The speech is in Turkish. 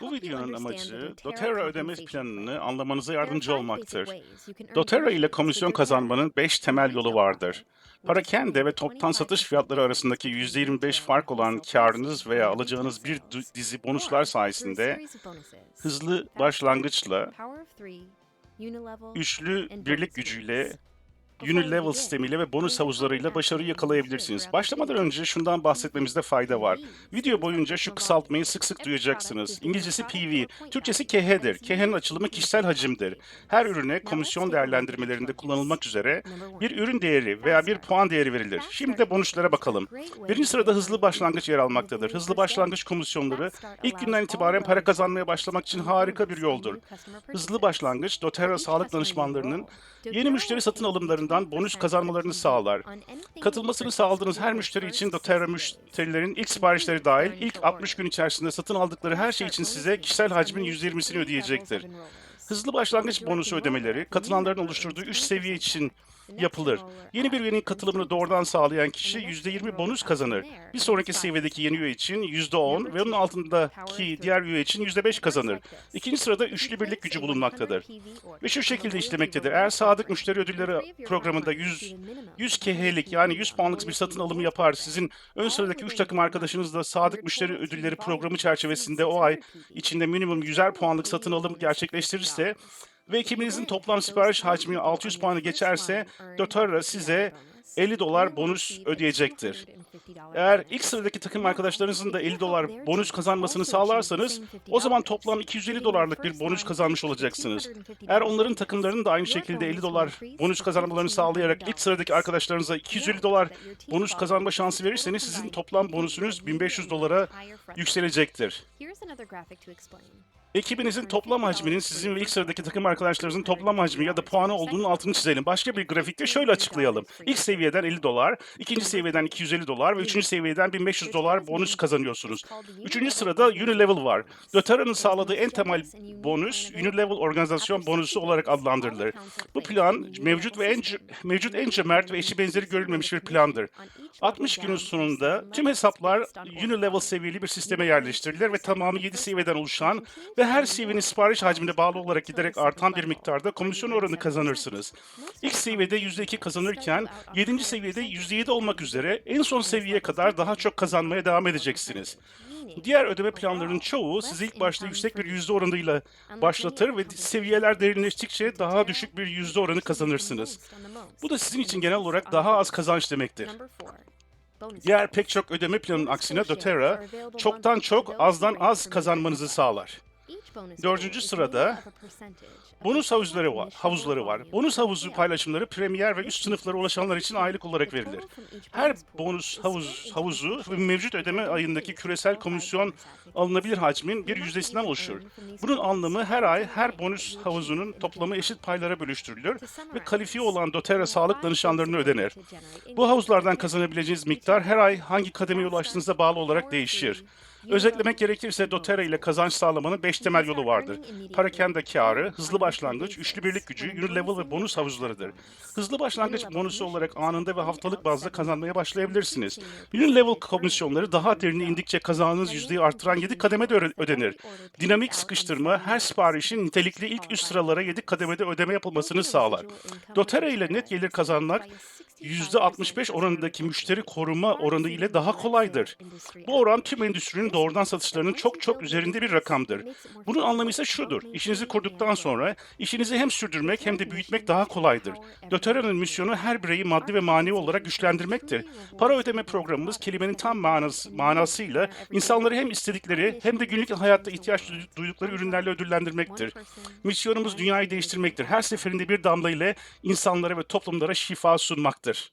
Bu videonun amacı doTERRA ödeme planını anlamanıza yardımcı olmaktır. doTERRA ile komisyon kazanmanın 5 temel yolu vardır. Parakende ve toptan satış fiyatları arasındaki %25 fark olan karınız veya alacağınız bir dizi bonuslar sayesinde hızlı başlangıçla, üçlü birlik gücüyle, Unilevel sistemiyle ve bonus havuzlarıyla başarı yakalayabilirsiniz. Başlamadan önce şundan bahsetmemizde fayda var. Video boyunca şu kısaltmayı sık sık duyacaksınız. İngilizcesi PV, Türkçesi KH'dir. KH'nin açılımı kişisel hacimdir. Her ürüne komisyon değerlendirmelerinde kullanılmak üzere bir ürün değeri veya bir puan değeri verilir. Şimdi de bonuslara bakalım. Birinci sırada hızlı başlangıç yer almaktadır. Hızlı başlangıç komisyonları ilk günden itibaren para kazanmaya başlamak için harika bir yoldur. Hızlı başlangıç, doTERRA sağlık danışmanlarının yeni müşteri satın alımlarından bonus kazanmalarını sağlar. Katılmasını sağladığınız her müşteri için doTERRA müşterilerin ilk siparişleri dahil ilk 60 gün içerisinde satın aldıkları her şey için size kişisel hacmin %20'sini ödeyecektir. Hızlı başlangıç bonusu ödemeleri katılanların oluşturduğu üst seviye için yapılır. Yeni bir üyenin katılımını doğrudan sağlayan kişi %20 bonus kazanır. Bir sonraki seviyedeki yeni üye için %10 ve onun altındaki diğer üye için %5 kazanır. İkinci sırada üçlü birlik gücü bulunmaktadır. Ve şu şekilde işlemektedir. Eğer sadık müşteri ödülleri programında 100, 100 KH'lik yani 100 puanlık bir satın alımı yapar, sizin ön sıradaki 3 takım arkadaşınız da sadık müşteri ödülleri programı çerçevesinde o ay içinde minimum 100'er puanlık satın alım gerçekleştirirse ve ekibinizin toplam sipariş hacmi 600 puanı geçerse doTERRA size 50 dolar bonus ödeyecektir. Eğer ilk sıradaki takım arkadaşlarınızın da 50 dolar bonus kazanmasını sağlarsanız o zaman toplam 250 dolarlık bir bonus kazanmış olacaksınız. Eğer onların takımlarının da aynı şekilde 50 dolar bonus kazanmalarını sağlayarak ilk sıradaki arkadaşlarınıza 250 dolar bonus kazanma şansı verirseniz sizin toplam bonusunuz 1500 dolara yükselecektir. Ekibinizin toplam hacminin sizin ve ilk sıradaki takım arkadaşlarınızın toplam hacmi ya da puanı olduğunun altını çizelim. Başka bir grafikte şöyle açıklayalım. İlk seviyeden 50 dolar, ikinci seviyeden 250 dolar ve üçüncü seviyeden 1500 dolar bonus kazanıyorsunuz. Üçüncü sırada Unilevel var. doTERRA'nın sağladığı en temel bonus Unilevel organizasyon bonusu olarak adlandırılır. Bu plan mevcut ve en mevcut en cömert ve eşi benzeri görülmemiş bir plandır. 60 günün sonunda tüm hesaplar Unilevel seviyeli bir sisteme yerleştirilir ve tamamı 7 seviyeden oluşan ve her seviyenin sipariş hacmine bağlı olarak giderek artan bir miktarda komisyon oranı kazanırsınız. İlk seviyede %2 kazanırken 7. seviyede %7 olmak üzere en son seviyeye kadar daha çok kazanmaya devam edeceksiniz. Diğer ödeme planlarının çoğu sizi ilk başta yüksek bir yüzde oranıyla başlatır ve seviyeler derinleştikçe daha düşük bir yüzde oranı kazanırsınız. Bu da sizin için genel olarak daha az kazanç demektir. Diğer pek çok ödeme planının aksine doTERRA çoktan çok azdan az kazanmanızı sağlar. Dördüncü sırada Bonus havuzları var. Havuzları var. Bonus havuzu paylaşımları premier ve üst sınıflara ulaşanlar için aylık olarak verilir. Her bonus havuz havuzu mevcut ödeme ayındaki küresel komisyon alınabilir hacmin bir yüzdesinden oluşur. Bunun anlamı her ay her bonus havuzunun toplamı eşit paylara bölüştürülür ve kalifiye olan doTERRA sağlık danışanlarına ödenir. Bu havuzlardan kazanabileceğiniz miktar her ay hangi kademeye ulaştığınıza bağlı olarak değişir. Özetlemek gerekirse doTERRA ile kazanç sağlamanın 5 temel yolu vardır. Parakende karı, hızlı başlangıç, üçlü birlik gücü, Unilevel ve bonus havuzlarıdır. Hızlı başlangıç bonusu olarak anında ve haftalık bazda kazanmaya başlayabilirsiniz. Unilevel komisyonları daha derine indikçe kazandığınız yüzdeyi artıran 7 kademede ödenir. Dinamik sıkıştırma her siparişin nitelikli ilk üst sıralara 7 kademede ödeme yapılmasını sağlar. doTERRA ile net gelir kazanmak %65 oranındaki müşteri koruma oranı ile daha kolaydır. Bu oran tüm endüstrinin doğrudan satışlarının çok çok üzerinde bir rakamdır. Bunun anlamı ise şudur. İşinizi kurduktan sonra işinizi hem sürdürmek hem de büyütmek daha kolaydır. doTERRA'nın misyonu her bireyi maddi ve manevi olarak güçlendirmektir. Para ödeme programımız kelimenin tam manası, manasıyla insanları hem istedikleri hem de günlük hayatta ihtiyaç duydukları ürünlerle ödüllendirmektir. Misyonumuz dünyayı değiştirmektir. Her seferinde bir damla ile insanlara ve toplumlara şifa sunmaktır. Nedir?